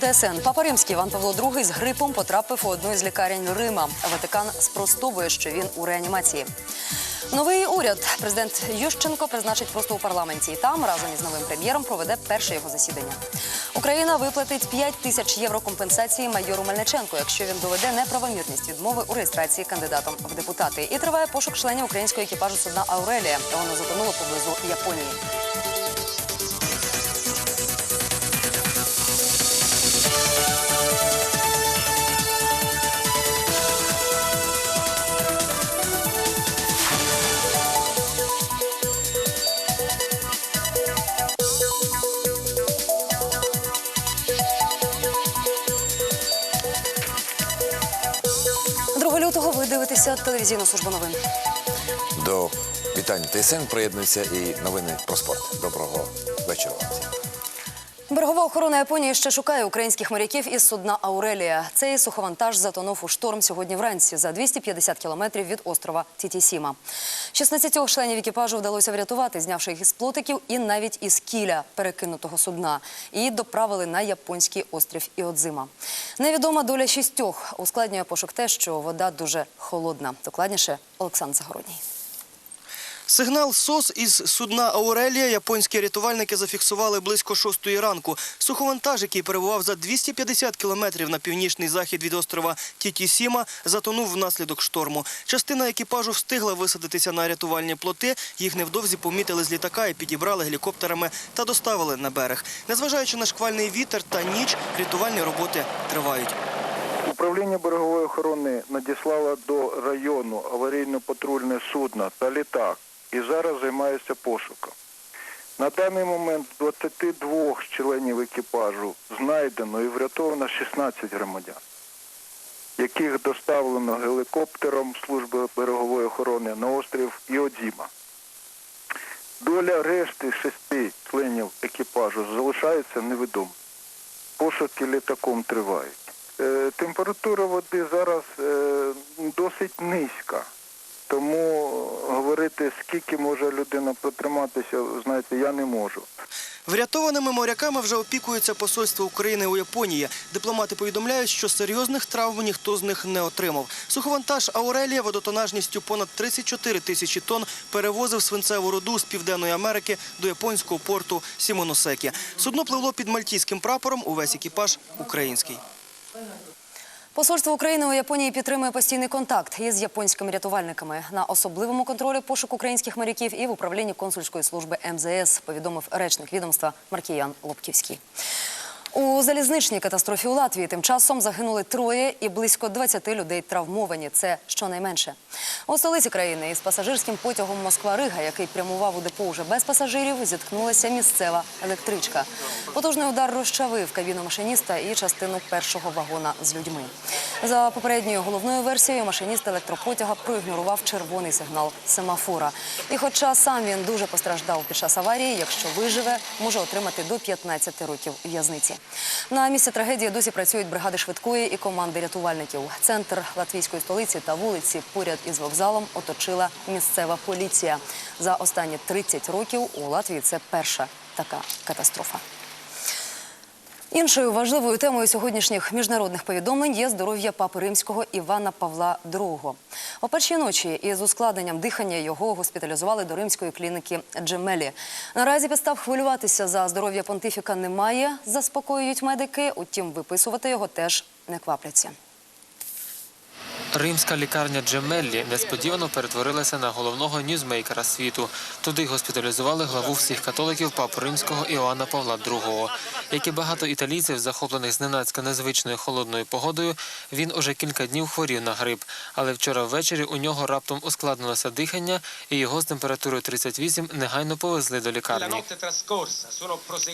ТСН Папа Римський Іван Павло II з грипом потрапив у одну із лікарень Рима. Ватикан спростовує, що він у реанімації. Новий уряд президент Ющенко призначить просто у парламенті. І там разом із новим прем'єром проведе перше його засідання. Україна виплатить 5 тисяч євро компенсації майору Мельниченку, якщо він доведе неправомірність відмови у реєстрації кандидатом в депутати. І триває пошук членів українського екіпажу судна Аурелія. Воно затонуло поблизу Японії. Дивитеся телевізійну службу новин. До вітань ТСН приєднуються і новини про спорт. Доброго вечора. Берегова охорона Японії ще шукає українських моряків із судна Аурелія. Цей суховантаж затонув у шторм сьогодні вранці за 250 кілометрів від острова Тітісіма. 16 членів екіпажу вдалося врятувати, знявши їх із плотиків і навіть із кіля перекинутого судна. І доправили на японський острів Іодзима. Невідома доля шістьох ускладнює пошук те, що вода дуже холодна. Докладніше Олександр Загородній. Сигнал СОС із судна Аурелія японські рятувальники зафіксували близько шостої ранку. Суховантаж, який перебував за 250 кілометрів на північний захід від острова Тітісіма, затонув внаслідок шторму. Частина екіпажу встигла висадитися на рятувальні плоти. Їх невдовзі помітили з літака і підібрали гелікоптерами та доставили на берег. Незважаючи на шквальний вітер та ніч, рятувальні роботи тривають. Управління берегової охорони надіслало до району аварійно-патрульне судно та літак і зараз займається пошуком. На даний момент 22 членів екіпажу знайдено і врятовано 16 громадян, яких доставлено гелікоптером служби берегової охорони на острів Іодіма. Доля решти шести членів екіпажу залишається невідомою. Пошуки літаком тривають. Е, Температура води зараз е, досить низька. Тому говорити, скільки може людина протриматися, знаєте, я не можу. Врятованими моряками вже опікується посольство України у Японії. Дипломати повідомляють, що серйозних травм ніхто з них не отримав. Суховантаж Аурелія водотонажністю понад 34 тисячі тонн перевозив свинцеву руду з Південної Америки до японського порту Сімоносекі. Судно пливло під мальтійським прапором, увесь екіпаж український. Посольство України у Японії підтримує постійний контакт із японськими рятувальниками на особливому контролі пошук українських моряків і в управлінні консульської служби МЗС, повідомив речник відомства Маркіян Лобківський. У залізничній катастрофі у Латвії тим часом загинули троє і близько 20 людей травмовані. Це щонайменше. У столиці країни із пасажирським потягом Москва-Рига, який прямував у депо уже без пасажирів, зіткнулася місцева електричка. Потужний удар розчавив кабіну машиніста і частину першого вагона з людьми. За попередньою головною версією, машиніст електропотяга проігнорував червоний сигнал семафора. І хоча сам він дуже постраждав під час аварії, якщо виживе, може отримати до 15 років в'язниці. На місці трагедії досі працюють бригади швидкої і команди рятувальників. Центр латвійської столиці та вулиці поряд із вокзалом оточила місцева поліція. За останні 30 років у Латвії це перша така катастрофа. Іншою важливою темою сьогоднішніх міжнародних повідомлень є здоров'я папи римського Івана Павла II. О першій ночі із ускладненням дихання його госпіталізували до римської клініки Джемелі. Наразі підстав хвилюватися за здоров'я понтифіка немає, заспокоюють медики. Утім, виписувати його теж не квапляться. Римська лікарня Джемеллі несподівано перетворилася на головного ньюзмейкера світу. Туди госпіталізували главу всіх католиків папу римського Іоанна Павла II. Як і багато італійців, захоплених зненацька незвичною холодною погодою, він уже кілька днів хворів на грип. Але вчора ввечері у нього раптом ускладнилося дихання, і його з температурою 38 негайно повезли до лікарні.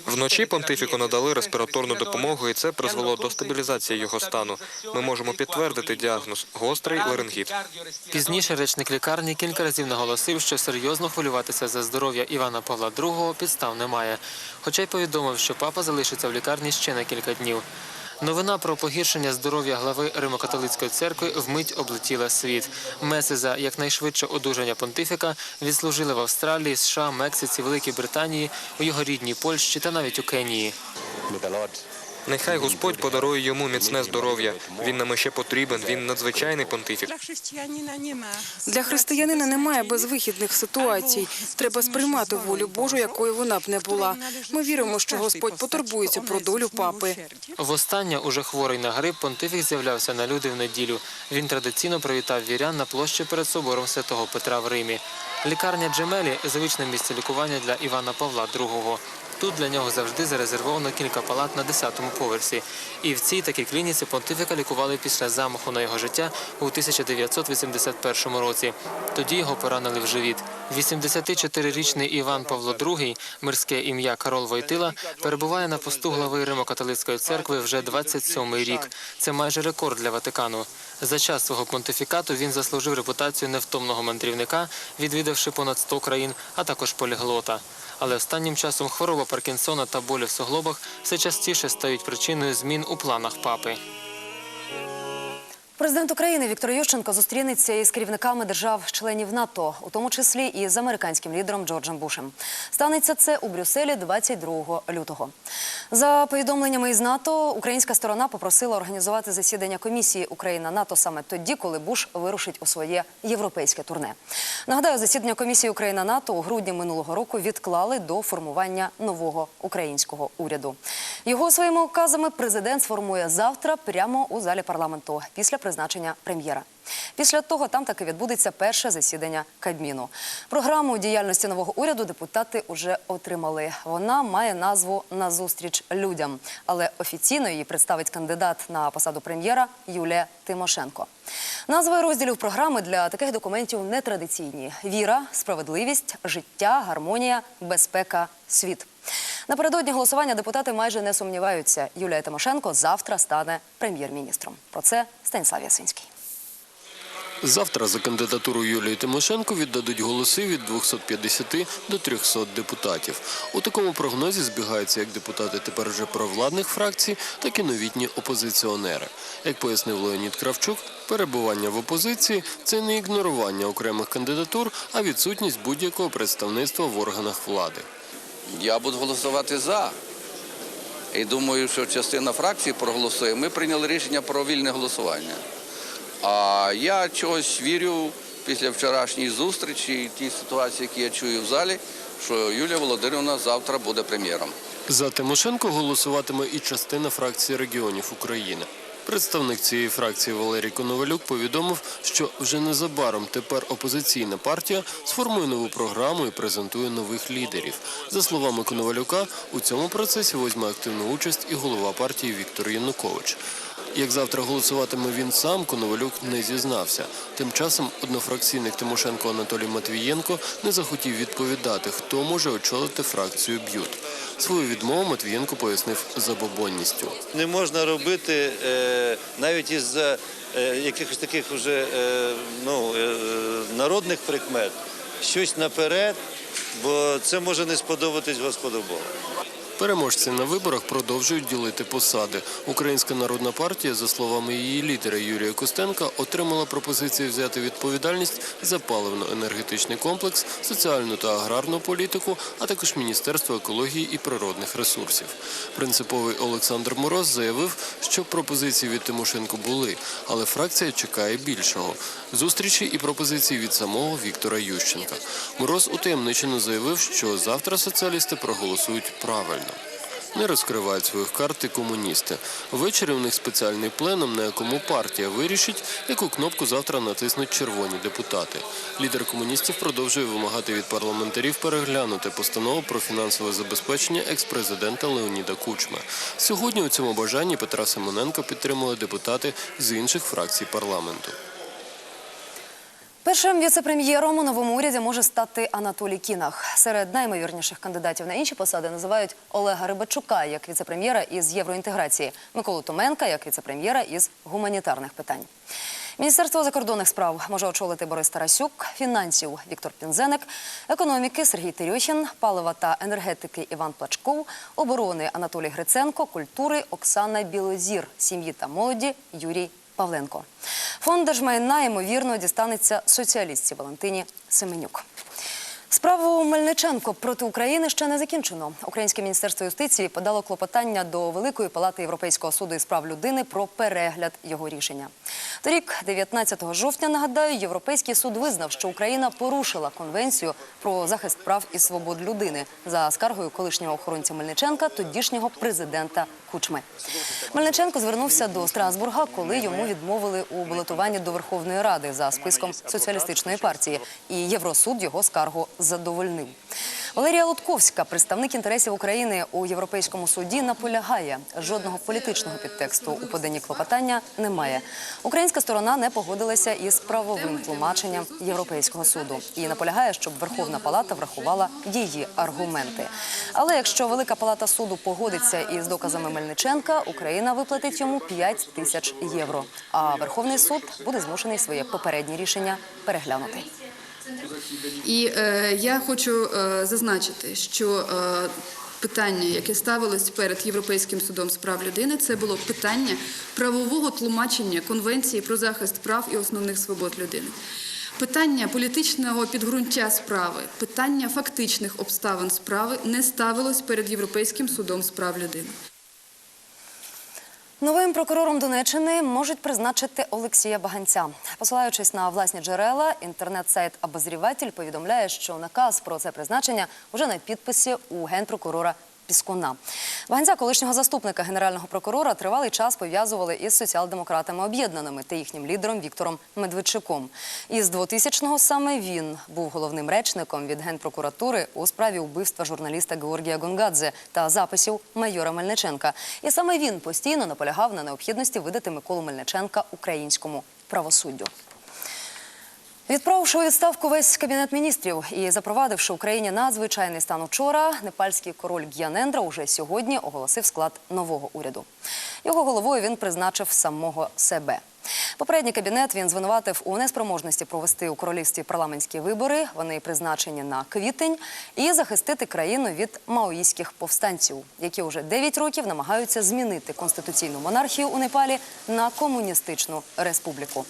Вночі понтифіку надали респіраторну допомогу, і це призвело до стабілізації його стану. Ми можемо підтвердити діагноз гострий ларингіт. Пізніше речник лікарні кілька разів наголосив, що серйозно хвилюватися за здоров'я Івана Павла II підстав немає. Хоча й повідомив, що папа залишиться в лікарні ще на кілька днів. Новина про погіршення здоров'я глави Римокатолицької церкви вмить облетіла світ. Меси за якнайшвидше одужання понтифіка відслужили в Австралії, США, Мексиці, Великій Британії, у його рідній Польщі та навіть у Кенії. Нехай Господь подарує йому міцне здоров'я. Він нам ще потрібен, він надзвичайний понтифік. Для християнина немає безвихідних ситуацій. Треба сприймати волю Божу, якою вона б не була. Ми віримо, що Господь потурбується про долю папи. Востаннє, уже хворий на грип, понтифік з'являвся на люди в неділю. Він традиційно привітав вірян на площі перед собором святого Петра в Римі. Лікарня Джемелі звичне місце лікування для Івана Павла II. Тут для нього завжди зарезервовано кілька палат на 10-му поверсі. І в цій такій клініці понтифіка лікували після замаху на його життя у 1981 році. Тоді його поранили в живіт. 84-річний Іван Павло II, мирське ім'я Карол Войтила, перебуває на посту глави Римо-католицької церкви вже 27-й рік. Це майже рекорд для Ватикану. За час свого понтифікату він заслужив репутацію невтомного мандрівника, відвідавши понад 100 країн, а також поліглота. Але останнім часом хвороба Паркінсона та болі в суглобах все частіше стають причиною змін у планах папи. Президент України Віктор Ющенко зустрінеться із керівниками держав-членів НАТО, у тому числі і з американським лідером Джорджем Бушем. Станеться це у Брюсселі 22 лютого. За повідомленнями із НАТО, українська сторона попросила організувати засідання комісії Україна НАТО саме тоді, коли Буш вирушить у своє європейське турне. Нагадаю, засідання комісії Україна НАТО у грудні минулого року відклали до формування нового українського уряду. Його своїми указами президент сформує завтра прямо у залі парламенту після призначення прем'єра. Після того там таки відбудеться перше засідання Кабміну. Програму діяльності нового уряду депутати вже отримали. Вона має назву Назустріч людям, але офіційно її представить кандидат на посаду прем'єра Юлія Тимошенко. Назви розділів програми для таких документів нетрадиційні: віра, справедливість, життя, гармонія, безпека, світ. Напередодні голосування депутати майже не сумніваються. Юлія Тимошенко завтра стане прем'єр-міністром. Про це Станіслав Ясинський. Завтра за кандидатуру Юлії Тимошенко віддадуть голоси від 250 до 300 депутатів. У такому прогнозі збігаються як депутати тепер вже провладних фракцій, так і новітні опозиціонери. Як пояснив Леонід Кравчук, перебування в опозиції це не ігнорування окремих кандидатур, а відсутність будь-якого представництва в органах влади. Я буду голосувати за. І думаю, що частина фракції проголосує. Ми прийняли рішення про вільне голосування. А я чогось вірю після вчорашньої зустрічі і тій ситуації, які я чую в залі, що Юлія Володимирівна завтра буде прем'єром. За Тимошенко голосуватиме і частина фракції регіонів України. Представник цієї фракції Валерій Коновалюк повідомив, що вже незабаром тепер опозиційна партія сформує нову програму і презентує нових лідерів. За словами Коновалюка, у цьому процесі візьме активну участь і голова партії Віктор Янукович. Як завтра голосуватиме він сам, Коновалюк не зізнався. Тим часом однофракційник Тимошенко Анатолій Матвієнко не захотів відповідати, хто може очолити фракцію «Б'ют». Свою відмову Матвієнко пояснив забобонністю. Не можна робити е, навіть із е, якихось таких вже е, ну, народних прикмет щось наперед, бо це може не сподобатись Господу Богу. Переможці на виборах продовжують ділити посади. Українська народна партія, за словами її лідера Юрія Костенка, отримала пропозицію взяти відповідальність за паливно-енергетичний комплекс, соціальну та аграрну політику, а також Міністерство екології і природних ресурсів. Принциповий Олександр Мороз заявив, що пропозиції від Тимошенко були, але фракція чекає більшого зустрічі і пропозиції від самого Віктора Ющенка. Мороз утаємничено заявив, що завтра соціалісти проголосують правильно. Не розкривають своїх карт і комуністи. Ввечері у них спеціальний пленум, на якому партія вирішить, яку кнопку завтра натиснуть червоні депутати. Лідер комуністів продовжує вимагати від парламентарів переглянути постанову про фінансове забезпечення екс-президента Леоніда Кучма. Сьогодні у цьому бажанні Петра Симоненко підтримали депутати з інших фракцій парламенту. Першим віце-прем'єром у новому уряді може стати Анатолій Кінах. Серед наймовірніших кандидатів на інші посади називають Олега Рибачука як віце-прем'єра із євроінтеграції, Миколу Томенка як віце-прем'єра із гуманітарних питань. Міністерство закордонних справ може очолити Борис Тарасюк, фінансів Віктор Пінзеник, економіки Сергій Терьохін, палива та енергетики Іван Плачков, оборони Анатолій Гриценко, культури Оксана Білозір, сім'ї та молоді Юрій Павленко. Фонд держмайна, ймовірно, дістанеться соціалістці Валентині Семенюк. Справу Мельниченко проти України ще не закінчено. Українське міністерство юстиції подало клопотання до Великої палати Європейського суду із прав людини про перегляд його рішення. Торік, 19 жовтня, нагадаю, Європейський суд визнав, що Україна порушила конвенцію про захист прав і свобод людини за скаргою колишнього охоронця Мельниченка, тодішнього президента Кучми. Мельниченко звернувся до Страсбурга, коли йому відмовили у балотуванні до Верховної Ради за списком соціалістичної партії, і Євросуд його скаргу задовольнив. Валерія Лутковська, представник інтересів України у Європейському суді, наполягає, жодного політичного підтексту у поданні клопотання немає. Українська сторона не погодилася із правовим тлумаченням Європейського суду і наполягає, щоб Верховна Палата врахувала її аргументи. Але якщо Велика Палата суду погодиться із доказами Мельниченка, Україна виплатить йому 5 тисяч євро. А Верховний суд буде змушений своє попереднє рішення переглянути. І е, я хочу е, зазначити, що е, питання, яке ставилось перед Європейським судом з прав людини, це було питання правового тлумачення Конвенції про захист прав і основних свобод людини. Питання політичного підґрунтя справи, питання фактичних обставин справи не ставилось перед Європейським судом з прав людини. Новим прокурором Донеччини можуть призначити Олексія Баганця. Посилаючись на власні джерела, інтернет-сайт «Обозріватель» повідомляє, що наказ про це призначення вже на підписі у генпрокурора Піскуна. Баганця, колишнього заступника генерального прокурора, тривалий час пов'язували із соціал-демократами об'єднаними та їхнім лідером Віктором Медведчуком. Із 2000-го саме він був головним речником від генпрокуратури у справі вбивства журналіста Георгія Гонгадзе та записів майора Мельниченка. І саме він постійно наполягав на необхідності видати Миколу Мельниченка українському правосуддю. Відправивши у відставку весь кабінет міністрів і запровадивши Україні надзвичайний стан учора, непальський король Г'янендра уже сьогодні оголосив склад нового уряду. Його головою він призначив самого себе. Попередній кабінет він звинуватив у неспроможності провести у королівстві парламентські вибори. Вони призначені на квітень і захистити країну від маоїстських повстанців, які вже 9 років намагаються змінити конституційну монархію у Непалі на комуністичну республіку.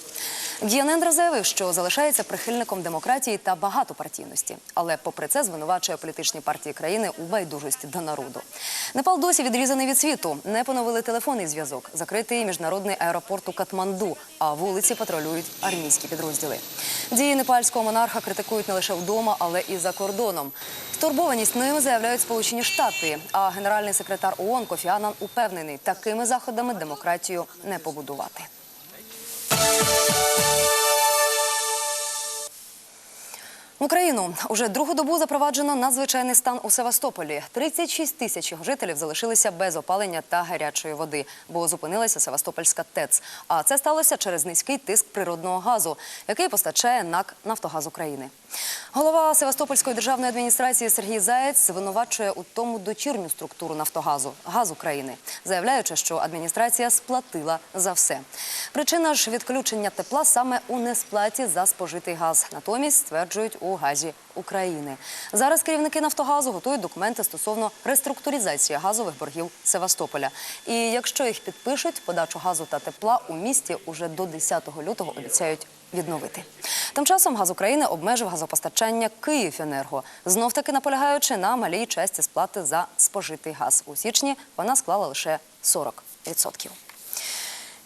Гіянендра заявив, що залишається прихильником демократії та багатопартійності, але попри це звинувачує політичні партії країни у байдужості до народу. Непал досі відрізаний від світу. Не поновили телефонний зв'язок, закритий міжнародний аеропорт у Катманду, а вулиці патрулюють армійські підрозділи. Дії непальського монарха критикують не лише вдома, але і за кордоном. Стурбованість ними заявляють Сполучені Штати. А генеральний секретар ООН Кофі Аннан упевнений, такими заходами демократію не побудувати. В Україну уже другу добу запроваджено надзвичайний стан у Севастополі. 36 тисяч жителів залишилися без опалення та гарячої води, бо зупинилася Севастопольська ТЕЦ. А це сталося через низький тиск природного газу, який постачає НАК «Нафтогаз України». Голова Севастопольської державної адміністрації Сергій Заєць звинувачує у тому дочірню структуру Нафтогазу газ України, заявляючи, що адміністрація сплатила за все. Причина ж відключення тепла саме у несплаті за спожитий газ. Натомість стверджують у газі України. Зараз керівники Нафтогазу готують документи стосовно реструктуризації газових боргів Севастополя. І якщо їх підпишуть, подачу газу та тепла у місті уже до 10 лютого обіцяють відновити. Тим часом газ України обмежив газопостачання Київенерго, знов таки наполягаючи на малій часті сплати за спожитий газ. У січні вона склала лише 40%.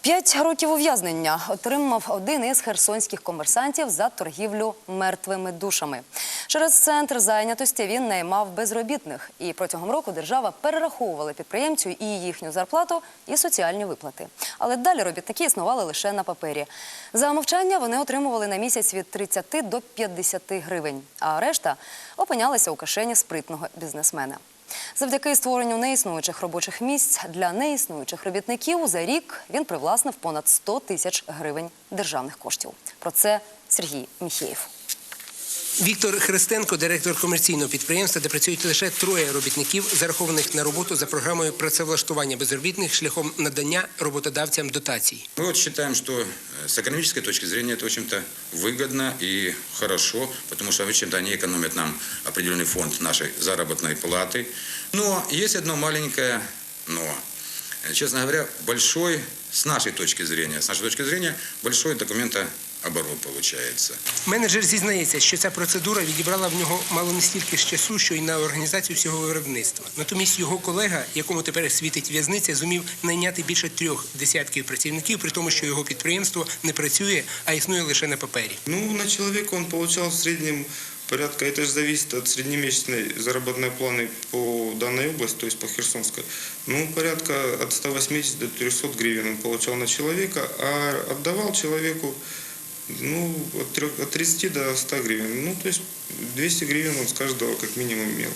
П'ять років ув'язнення отримав один із херсонських комерсантів за торгівлю мертвими душами. Через центр зайнятості він наймав безробітних, і протягом року держава перераховувала підприємцю і їхню зарплату, і соціальні виплати. Але далі робітники існували лише на папері. За мовчання вони отримували на місяць від 30 до 50 гривень, а решта опинялися у кишені спритного бізнесмена. Завдяки створенню неіснуючих робочих місць для неіснуючих робітників за рік він привласнив понад 100 тисяч гривень державних коштів. Про це Сергій Міхєєв. Віктор Христенко, директор комерційного підприємства, де працюють лише троє робітників, зарахованих на роботу за програмою працевлаштування безробітних шляхом надання роботодавцям дотацій. Мы вот считаем, что э, с экономической точки зрения это, в общем-то, выгодно и хорошо, потому что, в общем-то, они экономят нам определенный фонд нашей заработной платы. Но есть одно маленькое «но». э, честно говоря, большой, с нашей точки зрения, с нашей точки зрения, большой документооборот получается. Менеджер зізнається, що ця процедура відібрала в нього мало не стільки ж часу, що й на організацію всього виробництва. Натомість його колега, якому тепер світить в'язниця, зумів найняти більше трьох десятків працівників, при тому, що його підприємство не працює, а існує лише на папері. Ну, на человека он получал в среднем порядка, это же зависит от среднемесячной заработной планы по данной области, то есть по Херсонской. Ну, порядка от 180 до 300 гривен он получал на человека, а отдавал человеку ну, от, 30 до 100 гривен. Ну, то есть 200 гривен он с каждого как минимум имел.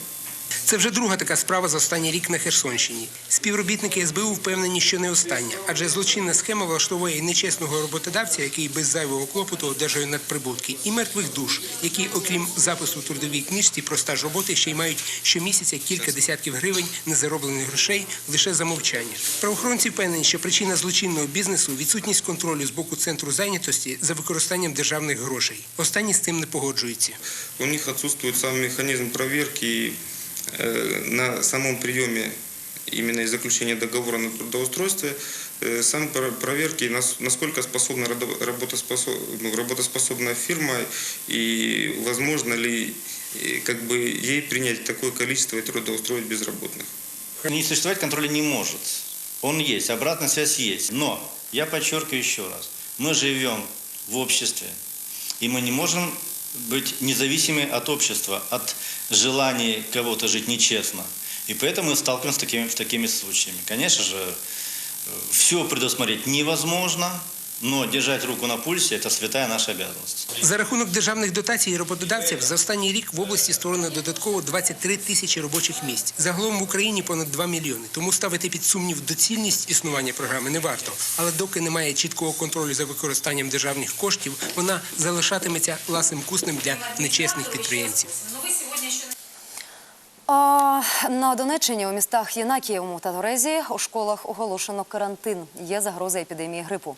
Це вже друга така справа за останній рік на Херсонщині. Співробітники СБУ впевнені, що не остання, адже злочинна схема влаштовує і нечесного роботодавця, який без зайвого клопоту одержує надприбутки, і мертвих душ, які, окрім запису в трудовій книжці про стаж роботи, ще й мають щомісяця кілька десятків гривень незароблених грошей лише за мовчання. Правоохоронці впевнені, що причина злочинного бізнесу відсутність контролю з боку центру зайнятості за використанням державних грошей. Останні з цим не погоджуються. У них отсутствует сам механизм проверки э, на самом приеме именно и заключения договора на трудоустройстве, э, сам про- проверки, нас- насколько способна ну, работоспособная фирма и возможно ли э, как бы ей принять такое количество и трудоустроить безработных. Не существовать контроля не может. Он есть, обратная связь есть. Но, я подчеркиваю еще раз, мы живем в обществе, и мы не можем быть независимы от общества, от желаний кого-то жить нечестно. И поэтому мы сталкиваемся с такими, с такими случаями. Конечно же, все предусмотреть невозможно, но держать руку на пульсе – это святая наша обязанность. За рахунок державних дотацій роботодавців за останній рік в області створено додатково 23 тисячі робочих місць. Загалом в Україні понад 2 мільйони. Тому ставити під сумнів доцільність існування програми не варто. Але доки немає чіткого контролю за використанням державних коштів, вона залишатиметься ласим куснем для нечесних підприємців. На Донеччині у містах Єнакієвому та Торезі у школах оголошено карантин. Є загроза епідемії грипу.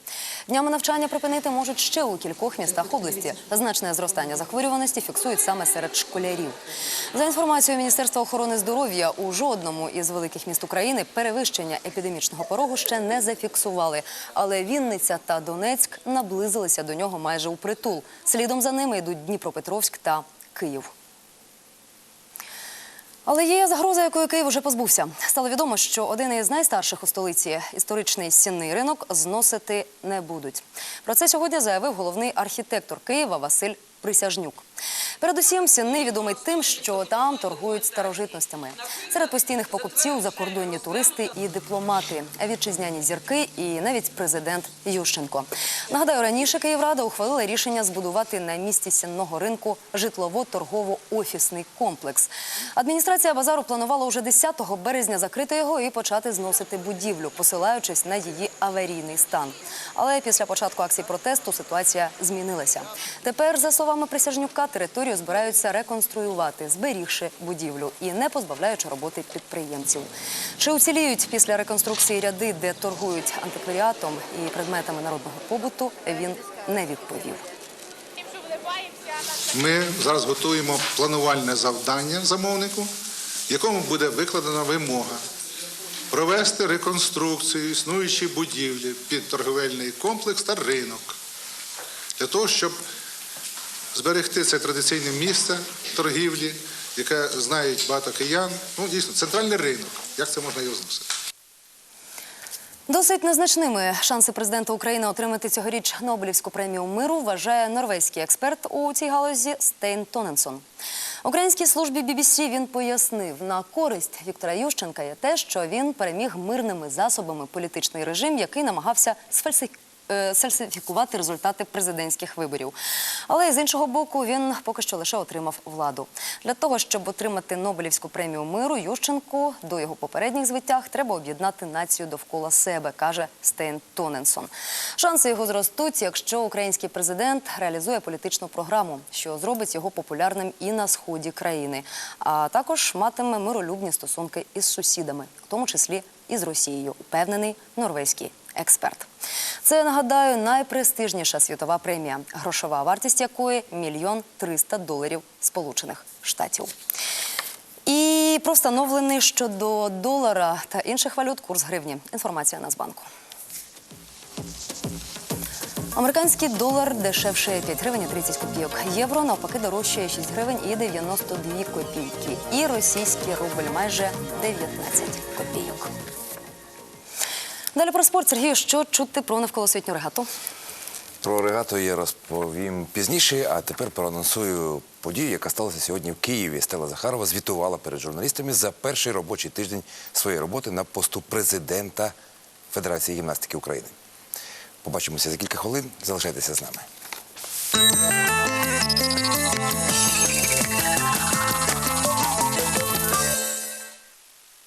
Днями навчання припинити можуть ще у кількох містах області. Значне зростання захворюваності фіксують саме серед школярів. За інформацією Міністерства охорони здоров'я, у жодному із великих міст України перевищення епідемічного порогу ще не зафіксували. Але Вінниця та Донецьк наблизилися до нього майже у притул. Слідом за ними йдуть Дніпропетровськ та Київ. Але є загроза, якої Київ уже позбувся. Стало відомо, що один із найстарших у столиці історичний сінний ринок зносити не будуть. Про це сьогодні заявив головний архітектор Києва Василь Присяжнюк. Передусім, сінний відомий тим, що там торгують старожитностями. Серед постійних покупців закордонні туристи і дипломати, вітчизняні зірки і навіть президент Ющенко. Нагадаю, раніше Київрада ухвалила рішення збудувати на місці сінного ринку житлово-торгово-офісний комплекс. Адміністрація базару планувала уже 10 березня закрити його і почати зносити будівлю, посилаючись на її аварійний стан. Але після початку акцій протесту ситуація змінилася. Тепер, за словами Присяжнюка, територію збираються реконструювати, зберігши будівлю і не позбавляючи роботи підприємців. Чи уціліють після реконструкції ряди, де торгують антикваріатом і предметами народного побуту, він не відповів. Ми зараз готуємо планувальне завдання замовнику, в якому буде викладена вимога провести реконструкцію існуючої будівлі під торговельний комплекс та ринок для того, щоб зберегти це традиційне місце торгівлі, яке знають багато киян. Ну, дійсно, центральний ринок. Як це можна його зносити? Досить незначними шанси президента України отримати цьогоріч Нобелівську премію миру вважає норвезький експерт у цій галузі Стейн Тоненсон. Українській службі BBC він пояснив, на користь Віктора Ющенка є те, що він переміг мирними засобами політичний режим, який намагався сфальсифікувати е, сфальсифікувати результати президентських виборів. Але з іншого боку, він поки що лише отримав владу. Для того, щоб отримати Нобелівську премію миру, Ющенку до його попередніх звитяг треба об'єднати націю довкола себе, каже Стейн Тоненсон. Шанси його зростуть, якщо український президент реалізує політичну програму, що зробить його популярним і на сході країни, а також матиме миролюбні стосунки із сусідами, в тому числі і з Росією, упевнений норвезький експерт. Це нагадаю найпрестижніша світова премія, грошова вартість якої мільйон триста доларів Сполучених Штатів. І І про встановлений щодо долара та інших валют курс гривні. Інформація Нацбанку. Американський долар дешевше 5 гривень і 30 копійок. Євро навпаки дорожчає 6 гривень і 92 копійки. І російський рубль майже 19 копійок. Далі про спорт. Сергію, що чути про навколосвітню регату? Про регату я розповім пізніше, а тепер проанонсую подію, яка сталася сьогодні в Києві. Стела Захарова звітувала перед журналістами за перший робочий тиждень своєї роботи на посту президента Федерації гімнастики України. Побачимося за кілька хвилин. Залишайтеся з нами.